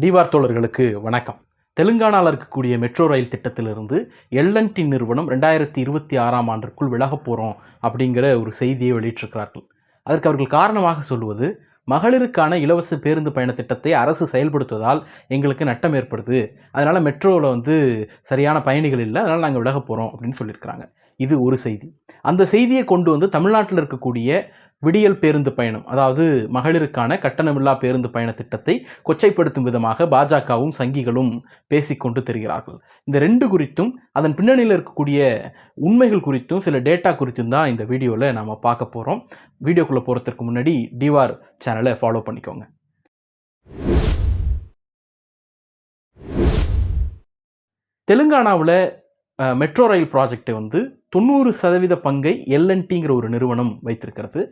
டிவார் தோழர்களுக்கு வணக்கம். தெலுங்கானாவில் இருக்கக்கூடிய மெட்ரோ ரயில் திட்டத்திலிருந்து எல்என்டி நிறுவனம் ரெண்டாயிரத்தி இருபத்தி ஆறாம் ஆண்டிற்குள் விலகப் போகிறோம் அப்படிங்கிற ஒரு செய்தியை வெளியிட்டிருக்கிறார்கள். அதற்கு அவர்கள் காரணமாக சொல்வது மகளிருக்கான இலவச பேருந்து பயண திட்டத்தை அரசு செயல்படுத்துவதால் எங்களுக்கு நட்டம் ஏற்படுது. அதனால் மெட்ரோவில் வந்து சரியான பயணிகள் இல்லை அதனால் நாங்கள் விலக போகிறோம் அப்படின்னு சொல்லியிருக்கிறாங்க. இது ஒரு செய்தி. அந்த செய்தியை கொண்டு வந்து தமிழ்நாட்டில் இருக்கக்கூடிய விடியல் பேருந்து பயணம் அதாவது மகளிருக்கான கட்டணமில்லா பேருந்து பயண திட்டத்தை கொச்சைப்படுத்தும் விதமாக பாஜகவும் சங்கிகளும் பேசிக்கொண்டு தெரிகிறார்கள். இந்த ரெண்டு குறித்தும் அதன் பின்னணியில் இருக்கக்கூடிய உண்மைகள் குறித்தும் சில டேட்டா குறித்தும் தான் இந்த வீடியோவில் நாம் பார்க்க போகிறோம் வீடியோக்குள்ளே போகிறதுக்கு முன்னாடி டிவார் சேனலை ஃபாலோ பண்ணிக்கோங்க. தெலுங்கானாவில் மெட்ரோ ரயில் ப்ராஜெக்டை வந்து தொண்ணூறு சதவீத பங்கை எல்என்டிங்கிற ஒரு நிறுவனம் வைத்திருக்கிறது.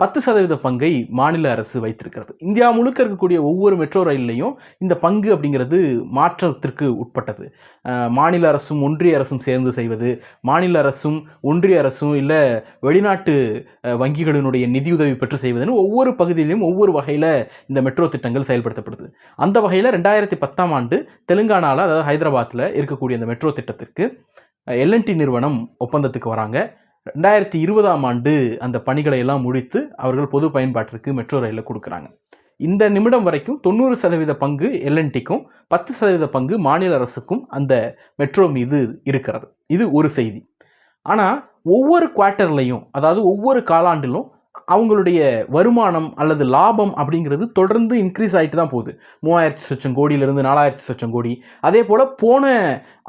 பத்து சதவீத பங்கை மாநில அரசு வைத்திருக்கிறது. இந்தியா முழுக்க இருக்கக்கூடிய ஒவ்வொரு மெட்ரோ ரயில்லையும் இந்த பங்கு அப்படிங்கிறது மாற்றத்திற்கு உட்பட்டது. மாநில அரசும் ஒன்றிய அரசும் சேர்ந்து செய்வது மாநில அரசும் ஒன்றிய அரசும் இல்லை வெளிநாட்டு வங்கிகளினுடைய நிதியுதவி பெற்று செய்வதுன்னு ஒவ்வொரு பகுதியிலும் ஒவ்வொரு வகையில் இந்த மெட்ரோ திட்டங்கள் செயல்படுத்தப்படுது. அந்த வகையில் ரெண்டாயிரத்தி பத்தாம் ஆண்டு தெலுங்கானாவில் அதாவது ஹைதராபாத்தில் இருக்கக்கூடிய அந்த மெட்ரோ திட்டத்திற்கு எல்என்டி நிறுவனம் ஒப்பந்தத்துக்கு வராங்க. ரெண்டாயிரத்தி இருபதாம் ஆண்டு அந்த பணிகளை எல்லாம் முடித்து அவர்கள் பொது பயன்பாட்டிற்கு மெட்ரோ ரயிலில் கொடுக்குறாங்க. இந்த நிமிடம் வரைக்கும் தொண்ணூறு சதவீத பங்கு எல்என்டிக்கும் பத்து சதவீத பங்கு மாநில அரசுக்கும் அந்த மெட்ரோ மீது இருக்கிறது. இது ஒரு செய்தி. ஆனால் ஒவ்வொரு குவார்ட்டர்லையும் அதாவது ஒவ்வொரு காலாண்டிலும் அவங்களுடைய வருமானம் அல்லது லாபம் அப்படிங்கிறது தொடர்ந்து இன்க்ரீஸ் ஆகிட்டு தான் போகுது. மூவாயிரத்தி லட்சம் கோடியிலிருந்து நாலாயிரத்தி லட்சம் கோடி. அதே போல் போன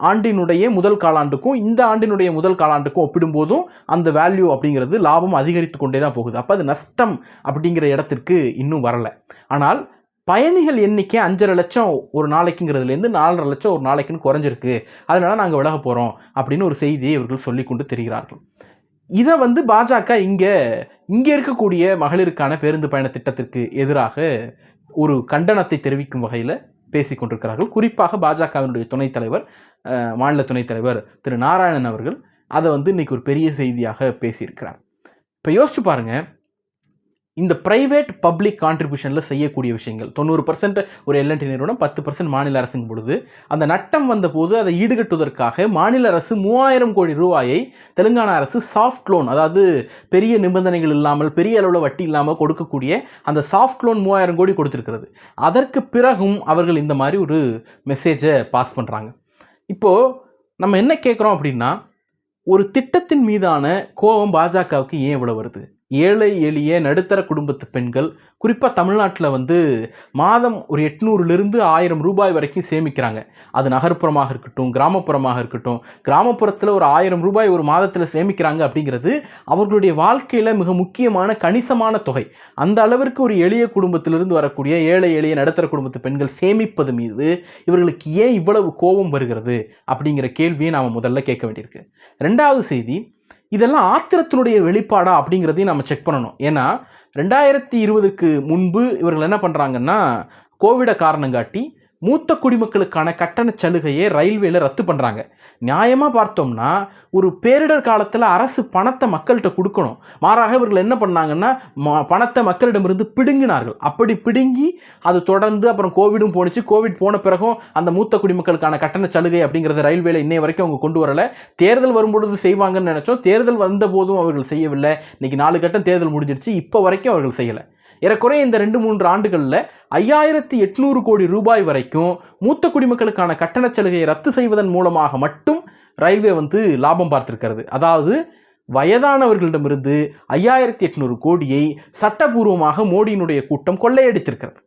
ஆண்டினுடைய முதல் காலாண்டுக்கும் இந்த ஆண்டினுடைய முதல் காலாண்டுக்கும் ஒப்பிடும்போதும் அந்த வேல்யூ அப்படிங்கிறது லாபம் அதிகரித்து கொண்டே தான் போகுது. அப்போ அது நஷ்டம் அப்படிங்கிற இடத்திற்கு இன்னும் வரலை. ஆனால் பயணிகள் எண்ணிக்கை அஞ்சரை லட்சம் ஒரு நாளைக்குங்கிறதுலேருந்து நாலரை லட்சம் ஒரு நாளைக்குன்னு குறைஞ்சிருக்கு. அதனால நாங்கள் விலக போகிறோம் அப்படின்னு ஒரு செய்தியை இவர்கள் சொல்லி கொண்டு தெரிகிறார்கள். இதை வந்து பாஜக இங்கே இங்கே இருக்கக்கூடிய மகளிருக்கான பேருந்து பயண திட்டத்திற்கு எதிராக ஒரு கண்டனத்தை தெரிவிக்கும் வகையில் பேசிக் கொண்டிருக்கிறார்கள். குறிப்பாக பாஜகவினுடைய துணைத் தலைவர் மாநில துணைத் தலைவர் திரு. நாராயணன் அவர்கள் அதை வந்து இன்றைக்கி ஒரு பெரிய செய்தியாக பேசியிருக்கிறார். இப்போ யோசிச்சு பாருங்கள் இந்த ப்ரைவேட் பப்ளிக் கான்ட்ரிபியூஷனில் செய்யக்கூடிய விஷயங்கள். தொண்ணூறு பர்சன்ட் ஒரு எல்என்டி நிறுவனம் பத்து பர்சன்ட் மாநில அரசுங்க பொழுது அந்த நட்டம் வந்தபோது அதை ஈடுகட்டுவதற்காக மாநில அரசு மூவாயிரம் கோடி ரூபாயை தெலுங்கானா அரசு சாஃப்ட் லோன் அதாவது பெரிய நிபந்தனைகள் இல்லாமல் பெரிய அளவில் வட்டி இல்லாமல் கொடுக்கக்கூடிய அந்த சாஃப்ட் லோன் மூவாயிரம் கோடி கொடுத்துருக்கிறது. அதற்கு பிறகும் அவர்கள் இந்த மாதிரி ஒரு மெசேஜை பாஸ் பண்ணுறாங்க இப்போது நம்ம என்ன கேட்குறோம் அப்படின்னா ஒரு திட்டத்தின் மீதான கோபம் பாஜகவுக்கு ஏன் இவ்வளோ வருது? ஏழை எளிய நடுத்தர குடும்பத்து பெண்கள் குறிப்பாக தமிழ்நாட்டில் வந்து மாதம் ஒரு எட்நூறுலேருந்து ஆயிரம் ரூபாய் வரைக்கும் சேமிக்கிறாங்க. அது நகர்ப்புறமாக இருக்கட்டும் கிராமப்புறமாக இருக்கட்டும் கிராமப்புறத்தில் ஒரு ஆயிரம் ரூபாய் ஒரு மாதத்தில் சேமிக்கிறாங்க அப்படிங்கிறது அவர்களுடைய வாழ்க்கையில் மிக முக்கியமான கணிசமான தொகை. அந்த அளவிற்கு ஒரு எளிய குடும்பத்திலிருந்து வரக்கூடிய ஏழை எளிய நடுத்தர குடும்பத்து பெண்கள் சேமிப்பது மீது இவர்களுக்கு ஏன் இவ்வளவு கோபம் வருகிறது அப்படிங்கிற கேள்வியை நாம் முதல்ல கேட்க வேண்டியிருக்கு. ரெண்டாவது செய்தி இதெல்லாம் ஆத்திரத்தினுடைய வெளிப்பாடா அப்படிங்கிறதையும் நம்ம செக் பண்ணணும். ஏன்னா ரெண்டாயிரத்தி இருபதுக்கு முன்பு இவர்கள் என்ன பண்ணுறாங்கன்னா கோவிடை காரணம் காட்டி மூத்த குடிமக்களுக்கான கட்டண சலுகையை ரயில்வேல ரத்து பண்ணுறாங்க நியாயமாக பார்த்தோம்னா ஒரு பேரிடர் காலத்தில் அரசு பணத்தை மக்கள்கிட்ட கொடுக்கணும். மாறாக இவர்கள் என்ன பண்ணாங்கன்னா ம- பணத்தை மக்களிடமிருந்து பிடுங்கினார்கள். அப்படி பிடுங்கி அது தொடர்ந்து அப்புறம் கோவிடும் போணுச்சு. கோவிட் போன பிறகும் அந்த மூத்த குடிமக்களுக்கான கட்டண சலுகை அப்படிங்கிறத ரயில்வேல இன்னைய வரைக்கும் அவங்க கொண்டு வரல. தேர்தல் வரும்பொழுது செய்வாங்கன்னு நினைச்சோம். தேர்தல் வந்த போதும் அவர்கள் செய்யவில்லை. இன்னைக்கு நாலு கட்டம் தேர்தல் முடிஞ்சிருச்சு. இப்போ வரைக்கும் அவர்கள் செய்யலை. ஏறக்குறைய இந்த ரெண்டு மூன்று ஆண்டுகளில் ஐயாயிரத்தி எட்நூறு கோடி ரூபாய் வரைக்கும் மூத்த குடிமக்களுக்கான கட்டணச் சலுகையை ரத்து செய்வதன் மூலமாக மட்டும் ரயில்வே வந்து லாபம் பார்த்திருக்கிறது. அதாவது வயதானவர்களிடமிருந்து ஐயாயிரத்தி எட்நூறு கோடியை சட்டபூர்வமாக மோடியினுடைய கூட்டம் கொள்ளையடித்திருக்கிறது.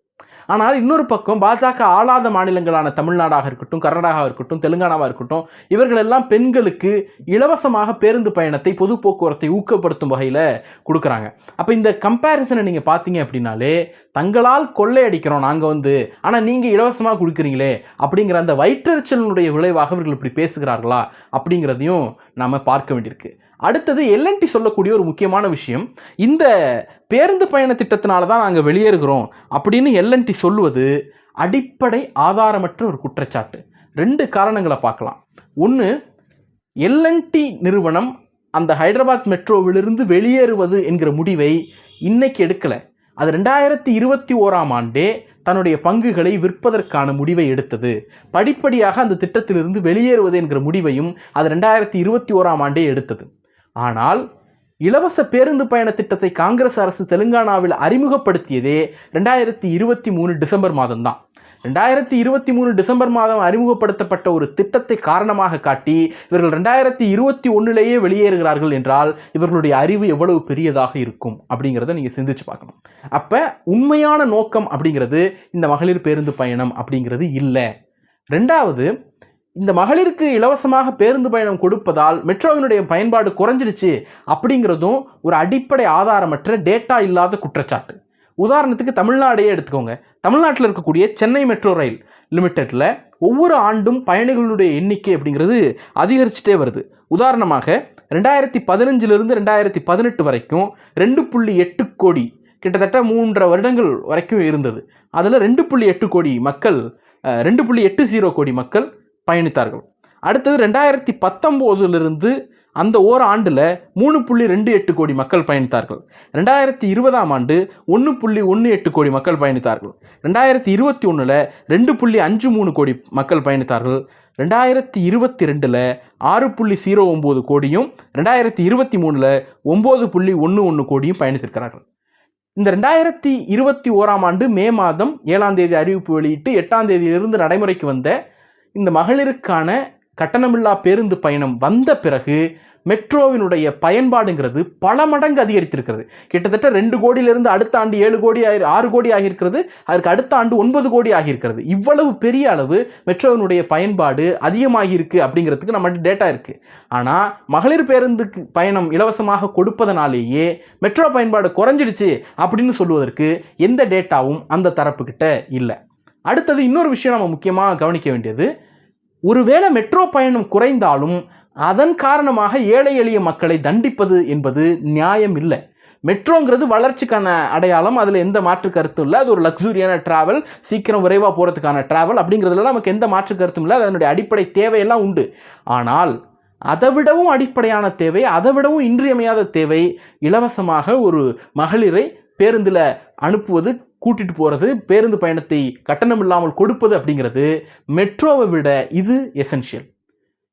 ஆனால் இன்னொரு பக்கம் பாஜக ஆளாத மாநிலங்களான தமிழ்நாடாக இருக்கட்டும் கர்நாடகாவாக இருக்கட்டும் தெலுங்கானாவாக இருக்கட்டும் இவர்கள் எல்லாம் பெண்களுக்கு இலவசமாக பேருந்து பயணத்தை பொது போக்குவரத்தை ஊக்கப்படுத்தும் வகையில் கொடுக்குறாங்க. அப்போ இந்த கம்பேரிசனை நீங்கள் பார்த்தீங்க அப்படின்னாலே தங்களால் கொள்ளையடிக்கிறோம் நாங்கள் வந்து ஆனால் நீங்கள் இலவசமாக கொடுக்குறீங்களே அப்படிங்கிற அந்த வயிற்றறிச்சலினுடைய விளைவாக இவர்கள் இப்படி பேசுகிறார்களா அப்படிங்கிறதையும் நாம் பார்க்க வேண்டியிருக்கு. அடுத்தது எல்என்டி சொல்லக்கூடிய ஒரு முக்கியமான விஷயம். இந்த பேருந்து பயண திட்டத்தினால தான் நாங்கள் வெளியேறுகிறோம் அப்படின்னு எல்என்டி சொல்லுவது அடிப்படை ஆதாரமற்ற ஒரு குற்றச்சாட்டு. ரெண்டு காரணங்களை பார்க்கலாம். ஒன்று எல்என்டி நிறுவனம் அந்த ஹைதராபாத் மெட்ரோவிலிருந்து வெளியேறுவது என்கிற முடிவை இன்னைக்கு எடுக்கலை. அது ரெண்டாயிரத்தி இருபத்தி ஓராம் ஆண்டே தன்னுடைய பங்குகளை விற்பதற்கான முடிவை எடுத்தது. படிப்படியாக அந்த திட்டத்திலிருந்து வெளியேறுவது என்கிற முடிவையும் அது ரெண்டாயிரத்தி இருபத்தி ஓராம் ஆண்டே எடுத்தது. ஆனால் இலவச பேருந்து பயண திட்டத்தை காங்கிரஸ் அரசு தெலுங்கானாவில் அறிமுகப்படுத்தியதே ரெண்டாயிரத்தி இருபத்தி மூணு டிசம்பர் மாதம்தான். ரெண்டாயிரத்தி இருபத்தி மூணு டிசம்பர் மாதம் அறிமுகப்படுத்தப்பட்ட ஒரு திட்டத்தை காரணமாக காட்டி இவர்கள் ரெண்டாயிரத்தி இருபத்தி ஒன்றுலேயே வெளியேறுகிறார்கள் என்றால் இவர்களுடைய அறிவு எவ்வளவு பெரியதாக இருக்கும் அப்படிங்கிறத நீங்கள் சிந்திச்சு பார்க்கணும். அப்போ உண்மையான நோக்கம் அப்படிங்கிறது இந்த மகளிர் பேருந்து பயணம் அப்படிங்கிறது இல்லை. ரெண்டாவது இந்த மகளிருக்கு இலவசமாக பேருந்து பயணம் கொடுப்பதால் மெட்ரோவினுடைய பயன்பாடு குறைஞ்சிடுச்சு அப்படிங்கிறதும் ஒரு அடிப்படை ஆதாரமற்ற டேட்டா இல்லாத குற்றச்சாட்டு. உதாரணத்துக்கு தமிழ்நாடையே எடுத்துக்கோங்க. தமிழ்நாட்டில் இருக்கக்கூடிய சென்னை மெட்ரோ ரயில் லிமிட்டெடில் ஒவ்வொரு ஆண்டும் பயணிகளுடைய எண்ணிக்கை அப்படிங்கிறது அதிகரிச்சுட்டே வருது. உதாரணமாக ரெண்டாயிரத்தி பதினஞ்சிலிருந்து ரெண்டாயிரத்தி பதினெட்டு வரைக்கும் ரெண்டு புள்ளி எட்டு கோடி கிட்டத்தட்ட மூன்றரை வருடங்கள் வரைக்கும் இருந்தது. அதில் ரெண்டு புள்ளி எட்டு கோடி மக்கள் ரெண்டு புள்ளி எட்டு ஜீரோ கோடி மக்கள் பயணித்தார்கள். அடுத்தது ரெண்டாயிரத்தி பத்தொம்போதுலேருந்து அந்த ஓர் ஆண்டில் மூணு புள்ளி ரெண்டு எட்டு கோடி மக்கள் பயணித்தார்கள். ரெண்டாயிரத்தி இருபதாம் ஆண்டு ஒன்று புள்ளி ஒன்று எட்டு கோடி மக்கள் பயணித்தார்கள். ரெண்டாயிரத்தி இருபத்தி ஒன்றில் ரெண்டு புள்ளி அஞ்சு மூணு கோடி மக்கள் பயணித்தார்கள். ரெண்டாயிரத்தி இருபத்தி ரெண்டில் ஆறு புள்ளி ஜீரோ ஒம்பது கோடியும் ரெண்டாயிரத்தி இருபத்தி மூணில் ஒம்பது புள்ளி ஒன்று ஒன்று கோடியும் பயணித்திருக்கிறார்கள். இந்த ரெண்டாயிரத்தி இருபத்தி ஓராம் ஆண்டு மே மாதம் ஏழாம் தேதி அறிவிப்பு வெளியிட்டு எட்டாம் தேதியிலிருந்து நடைமுறைக்கு வந்த இந்த மகளிருக்கான கட்டணமில்லா பேருந்து பயணம் வந்த பிறகு மெட்ரோவினுடைய பயன்பாடுங்கிறது பல மடங்கு அதிகரித்திருக்கிறது. கிட்டத்தட்ட ரெண்டு கோடியிலிருந்து அடுத்த ஆண்டு ஏழு கோடி ஆகி ஆறு கோடி ஆகியிருக்கிறது. அதற்கு அடுத்த ஆண்டு ஒன்பது கோடி ஆகியிருக்கிறது. இவ்வளவு பெரிய அளவு மெட்ரோவினுடைய பயன்பாடு அதிகமாகியிருக்கு அப்படிங்கிறதுக்கு நம்மகிட்ட டேட்டா இருக்குது ஆனால் மகளிர் பேருந்துக்கு பயணம் இலவசமாக கொடுப்பதனாலேயே மெட்ரோ பயன்பாடு குறைஞ்சிடுச்சு அப்படின்னு சொல்லுவதற்கு எந்த டேட்டாவும் அந்த தரப்புக்கிட்ட இல்லை. அடுத்தது இன்னொரு விஷயம் நம்ம முக்கியமாக கவனிக்க வேண்டியது ஒருவேளை மெட்ரோ பயணம் குறைந்தாலும் அதன் காரணமாக ஏழை எளிய மக்களை தண்டிப்பது என்பது நியாயம் இல்லை. மெட்ரோங்கிறது வளர்ச்சிக்கான அடையாளம் அதில் எந்த மாற்று கருத்தும் இல்லை. அது ஒரு லக்ஸூரியான ட்ராவல் சீக்கிரம் விரைவாக போகிறதுக்கான ட்ராவல் அப்படிங்கிறதுல நமக்கு எந்த மாற்று கருத்தும் இல்லை. அதனுடைய அடிப்படை தேவையெல்லாம் உண்டு. ஆனால் அதை விடவும் அடிப்படையான தேவை அதை விடவும் இன்றியமையாத தேவை இலவசமாக ஒரு மகளிரை பேருந்தில் அனுப்புவது கூட்டிட்டு போகிறது பேருந்து பயணத்தை கட்டணம் இல்லாமல் கொடுப்பது அப்படிங்கிறது மெட்ரோவை விட இது எசென்ஷியல்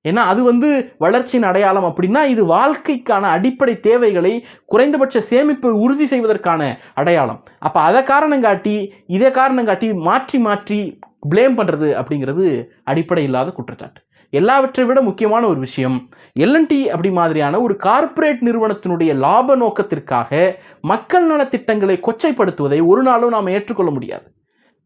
ஏன்னா அது வந்து வளர்ச்சியின் அடையாளம் அப்படின்னா இது வாழ்க்கைக்கான அடிப்படை தேவைகளை குறைந்தபட்ச சேமிப்பை உறுதி செய்வதற்கான அடையாளம். அப்போ அதை காரணங்காட்டி இதே இதை மாற்றி மாற்றி ப்ளேம் பண்ணுறது அப்படிங்கிறது அடிப்படை இல்லாத குற்றச்சாட்டு. எல்லாவற்றை விட முக்கியமான ஒரு விஷயம். எல்என்டி அப்படி மாதிரியான ஒரு கார்ப்பரேட் நிறுவனத்தினுடைய லாப நோக்கத்திற்காக மக்கள் நலத்திட்டங்களை கொச்சைப்படுத்துவதை ஒரு நாளும் நாம் ஏற்றுக்கொள்ள முடியாது.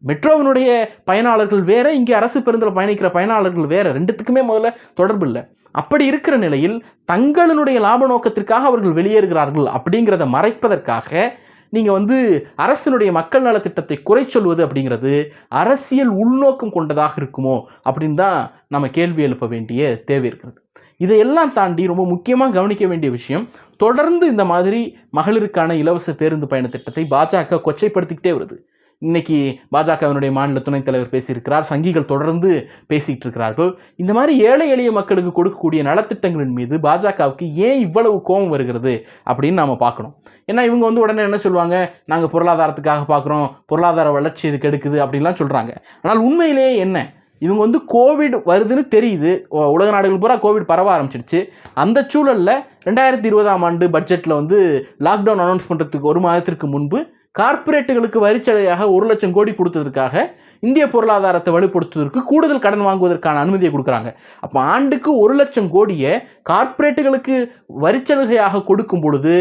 மெட்ரோவினுடைய பயனாளர்கள் வேற இங்கே அரசு பேருந்தில் பயணிக்கிற பயனாளர்கள் வேற ரெண்டுத்துக்குமே முதல்ல தொடர்பு இல்லை. அப்படி இருக்கிற நிலையில் தங்களினுடைய லாப நோக்கத்திற்காக அவர்கள் வெளியேறுகிறார்கள் அப்படிங்கிறத மறைப்பதற்காக நீங்கள் வந்து அரசினுடைய மக்கள் நலத்திட்டத்தை குறை சொல்வது அப்படிங்கிறது அரசியல் உள்நோக்கம் கொண்டதாக இருக்குமோ அப்படின்னு தான் நம்ம கேள்வி எழுப்ப வேண்டிய தேவை இருக்கிறது. இதையெல்லாம் தாண்டி ரொம்ப முக்கியமாக கவனிக்க வேண்டிய விஷயம் தொடர்ந்து இந்த மாதிரி மகளிருக்கான இலவச பேருந்து பயண திட்டத்தை பாஜக கொச்சைப்படுத்திக்கிட்டே வருது. இன்னைக்கு பாஜகவினுடைய மாநில துணைத் தலைவர் பேசியிருக்கிறார். சங்கிகள் தொடர்ந்து பேசிக்கிட்டு இருக்கிறார்கள் இந்த மாதிரி ஏழை எளிய மக்களுக்கு கொடுக்கக்கூடிய நலத்திட்டங்களின் மீது பாஜகவுக்கு ஏன் இவ்வளவு கோபம் வருகிறது அப்படின்னு நாம் பார்க்கணும். ஏன்னா இவங்க வந்து உடனே என்ன சொல்லுவாங்க? நாங்கள் பொருளாதாரத்துக்காக பார்க்குறோம். பொருளாதார வளர்ச்சி இது கெடுக்குது அப்படின்லாம் சொல்கிறாங்க ஆனால் உண்மையிலேயே என்ன? இவங்க வந்து கோவிட் வருதுன்னு தெரியுது. உலக நாடுகள் பூரா கோவிட் பரவ ஆரம்பிச்சிடுச்சு. அந்த சூழலில் ரெண்டாயிரத்தி இருபதாம் ஆண்டு பட்ஜெட்டில் வந்து லாக்டவுன் அனௌன்ஸ் பண்ணுறதுக்கு ஒரு மாதத்திற்கு முன்பு கார்ப்பரேட்டுகளுக்கு வரிச்சலுகையாக ஒரு லட்சம் கோடி கொடுத்ததற்காக இந்திய பொருளாதாரத்தை வலுப்படுத்துவதற்கு கூடுதல் கடன் வாங்குவதற்கான அனுமதியை கொடுக்குறாங்க. அப்போ ஆண்டுக்கு ஒரு லட்சம் கோடியை கார்ப்பரேட்டுகளுக்கு வரிச்சலுகையாக கொடுக்கும் பொழுது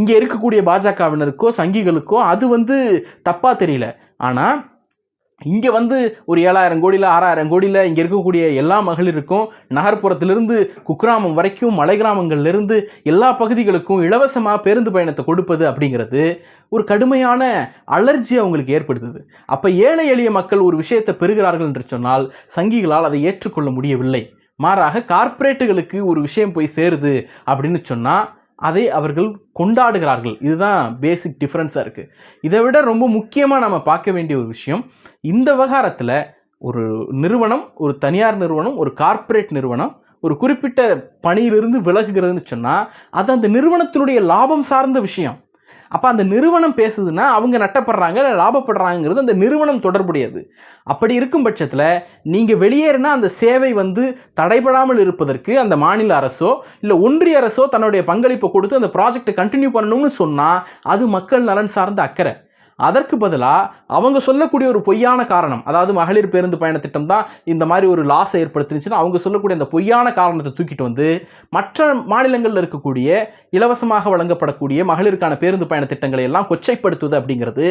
இங்கே இருக்கக்கூடிய பாஜகவினருக்கோ சங்கிகளுக்கோ அது வந்து தப்பாக தெரியல. ஆனால் இங்கே வந்து ஒரு ஏழாயிரம் கோடியில் ஆறாயிரம் கோடியில் இங்கே இருக்கக்கூடிய எல்லா மகளிருக்கும் நகர்ப்புறத்திலிருந்து குக்கிராமம் வரைக்கும் மலை கிராமங்கள்லேருந்து எல்லா பகுதிகளுக்கும் இலவசமாக பேருந்து பயணத்தை கொடுப்பது அப்படிங்கிறது ஒரு கடுமையான அலர்ஜி அவங்களுக்கு ஏற்படுத்துது. அப்போ ஏழை எளிய மக்கள் ஒரு விஷயத்தை பெறுகிறார்கள் என்று சொன்னால் சங்கிகளால் அதை ஏற்றுக்கொள்ள முடியவில்லை. மாறாக கார்ப்பரேட்டுகளுக்கு ஒரு விஷயம் போய் சேருது அப்படின்னு சொன்னால் அதை அவர்கள் கொண்டாடுகிறார்கள். இதுதான் பேசிக் டிஃப்ரென்ஸாக இருக்குது இதை விட ரொம்ப முக்கியமாக நம்ம பார்க்க வேண்டிய ஒரு விஷயம் இந்த விவகாரத்தில் ஒரு நிறுவனம் ஒரு தனியார் நிறுவனம் ஒரு கார்ப்பரேட் நிறுவனம் ஒரு குறிப்பிட்ட பணியிலிருந்து விலகுகிறதுன்னு சொன்னால் அது அந்த நிறுவனத்தினுடைய லாபம் சார்ந்த விஷயம். அப்போ அந்த நிறுவனம் பேசுதுன்னா அவங்க நட்டப்படுறாங்க இல்லை லாபப்படுறாங்கிறது அந்த நிறுவனம் தொடர்புடையது. அப்படி இருக்கும் பட்சத்தில் நீங்கள் வெளியேறினா அந்த சேவை வந்து தடைபடாமல் இருப்பதற்கு அந்த மாநில அரசோ இல்லை ஒன்றிய அரசோ தன்னுடைய பங்களிப்பை கொடுத்து அந்த ப்ராஜெக்டை கண்டினியூ பண்ணணும்னு சொன்னால் அது மக்கள் நலன் சார்ந்த அக்கறை. அதற்கு பதிலாக அவங்க சொல்லக்கூடிய ஒரு பொய்யான காரணம் அதாவது மகளிர் பேருந்து பயண திட்டம் தான் இந்த மாதிரி ஒரு லாஸை ஏற்படுத்தினுச்சுன்னா அவங்க சொல்லக்கூடிய அந்த பொய்யான காரணத்தை தூக்கிட்டு வந்து மற்ற மாநிலங்களில் இருக்கக்கூடிய இலவசமாக வழங்கப்படக்கூடிய மகளிருக்கான பேருந்து பயண திட்டங்களை எல்லாம் கொச்சைப்படுத்துவது அப்படிங்கிறது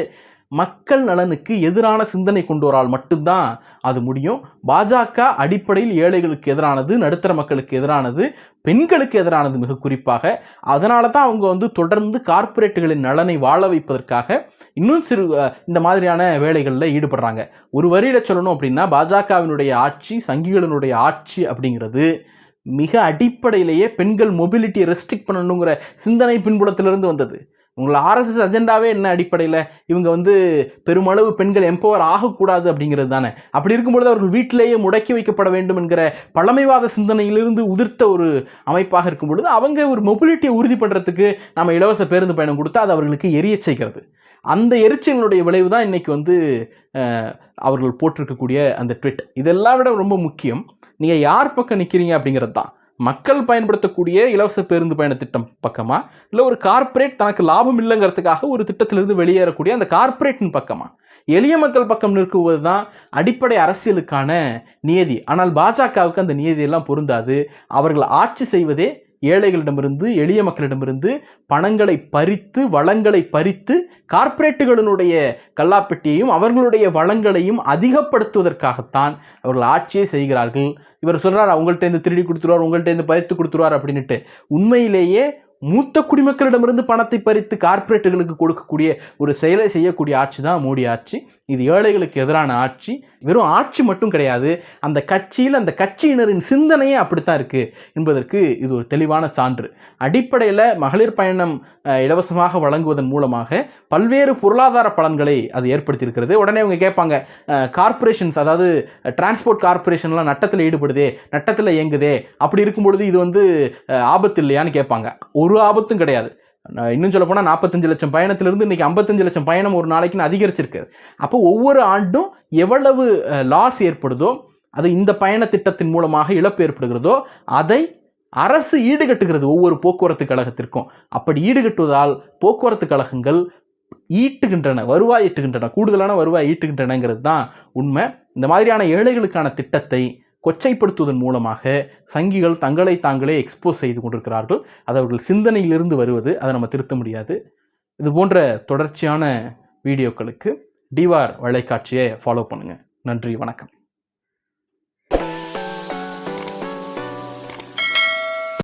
மக்கள் நலனுக்கு எதிரான சிந்தனை கொண்டு வரால் மட்டும்தான் அது முடியும். பாஜக அடிப்படையில் ஏழைகளுக்கு எதிரானது நடுத்தர மக்களுக்கு எதிரானது பெண்களுக்கு எதிரானது மிக குறிப்பாக. அதனால தான் அவங்க வந்து தொடர்ந்து கார்ப்பரேட்டுகளின் நலனை வாழ வைப்பதற்காக இன்னும் சிறு இந்த மாதிரியான வேலைகளில் ஈடுபடுறாங்க. ஒரு வரியில் சொல்லணும் அப்படின்னா பாஜகவினுடைய ஆட்சி சங்கிகளினுடைய ஆட்சி அப்படிங்கிறது மிக அடிப்படையிலேயே பெண்கள் மொபிலிட்டியை ரெஸ்ட்ரிக்ட் பண்ணணுங்கிற சிந்தனை பின்புலத்திலிருந்து வந்தது. உங்களை ஆர்எஸ்எஸ் அஜெண்டாவே என்ன அடிப்படையில்? இவங்க வந்து பெருமளவு பெண்கள் எம்பவர் ஆகக்கூடாது அப்படிங்கிறது தானே. அப்படி இருக்கும்பொழுது அவர்கள் வீட்டிலேயே முடக்கி வைக்கப்பட வேண்டும் என்கிற பழமைவாத சிந்தனையிலிருந்து உதிர்த்த ஒரு அமைப்பாக இருக்கும் பொழுது அவங்க ஒரு மொபிலிட்டியை உறுதி பண்ணுறதுக்கு நம்ம இலவச பேருந்து பயணம் கொடுத்தா அது அவர்களுக்கு எரிய செய்கிறது. அந்த எரிச்சலினுடைய விளைவு தான் இன்றைக்கி வந்து அவர்கள் போட்டிருக்கக்கூடிய அந்த ட்விட். இதெல்லாம் விட ரொம்ப முக்கியம். நீங்கள் யார் பக்கம் நிற்கிறீங்க அப்படிங்கிறது தான். மக்கள் பயன்படுத்தக்கூடிய இலவச பேருந்து பயண திட்டம் பக்கமா? இல்லை ஒரு கார்ப்பரேட் தனக்கு லாபம் இல்லைங்கிறதுக்காக ஒரு திட்டத்திலிருந்து வெளியேறக்கூடிய அந்த கார்ப்பரேட்டின் பக்கமா? எளிய மக்கள் பக்கம் நிற்குவது தான் அடிப்படை அரசியலுக்கான நியதி. ஆனால் பாஜகவுக்கு அந்த நியதியெல்லாம் பொருந்தாது. அவர்கள் ஆட்சி செய்வதே ஏழைகளிடமிருந்து எளிய மக்களிடமிருந்து பணங்களை பறித்து வளங்களை பறித்து கார்ப்பரேட்டுகளினுடைய கல்லாப்பெட்டியையும் அவர்களுடைய வளங்களையும் அதிகப்படுத்துவதற்காகத்தான் அவர்கள் ஆட்சியை செய்கிறார்கள். இவர் சொல்கிறார் அவங்கள்ட்ட இருந்து திருடி கொடுத்துருவார் உங்கள்கிட்ட இருந்து பறித்து கொடுத்துருவார் அப்படின்ட்டு உண்மையிலேயே மூத்த குடிமக்களிடமிருந்து பணத்தை பறித்து கார்ப்பரேட்டுகளுக்கு கொடுக்கக்கூடிய ஒரு செயலை செய்யக்கூடிய ஆட்சி தான் மோடி ஆட்சி. இது ஏழைகளுக்கு எதிரான ஆட்சி. வெறும் ஆட்சி மட்டும் கிடையாது அந்த கட்சியில் அந்த கட்சியினரின் சிந்தனையே அப்படித்தான் இருக்குது என்பதற்கு இது ஒரு தெளிவான சான்று. அடிப்படையில் மகளிர் பயணம் இலவசமாக வழங்குவதன் மூலமாக பல்வேறு பொருளாதார பலன்களை அது ஏற்படுத்தியிருக்கிறது. உடனே அவங்க கேட்பாங்க கார்ப்பரேஷன்ஸ் அதாவது டிரான்ஸ்போர்ட் கார்ப்பரேஷன்லாம் நட்டத்தில் ஈடுபடுதே நட்டத்தில் இயங்குதே அப்படி இருக்கும் பொழுது இது வந்து ஆபத்து இல்லையான்னு கேட்பாங்க. ஒரு ஆபத்தும் கிடையாது. இன்னும் சொல்ல போனால் நாற்பத்தஞ்சு லட்சம் பயணத்திலிருந்து இன்னைக்கு ஐம்பத்தஞ்சு லட்சம் பயணம் ஒரு நாளைக்குன்னு அதிகரிச்சிருக்கு. அப்போ ஒவ்வொரு ஆண்டும் எவ்வளவு லாஸ் ஏற்படுதோ அது இந்த பயண திட்டத்தின் மூலமாக இழப்பு ஏற்படுகிறதோ அதை அரசு ஈடுகட்டுகிறது ஒவ்வொரு போக்குவரத்து கழகத்திற்கும். அப்படி ஈடுகட்டுவதால் போக்குவரத்து கழகங்கள் ஈட்டுகின்றன வருவாய் ஈட்டுகின்றன கூடுதலான வருவாய் ஈட்டுகின்றனங்கிறது தான் உண்மை. இந்த மாதிரியான ஏழைகளுக்கான திட்டத்தை கொச்சைப்படுத்துவதன் மூலமாக சங்கிகள் தங்களை தாங்களே எக்ஸ்போஸ் செய்து கொண்டிருக்கிறார்கள். அது அவர்கள் சிந்தனையிலிருந்து வருவது. அதை நம்ம திருத்த முடியாது. இது போன்ற தொடர்ச்சியான வீடியோக்களுக்கு டிவார் வலைக்காட்சியை ஃபாலோ பண்ணுங்கள் நன்றி. வணக்கம்.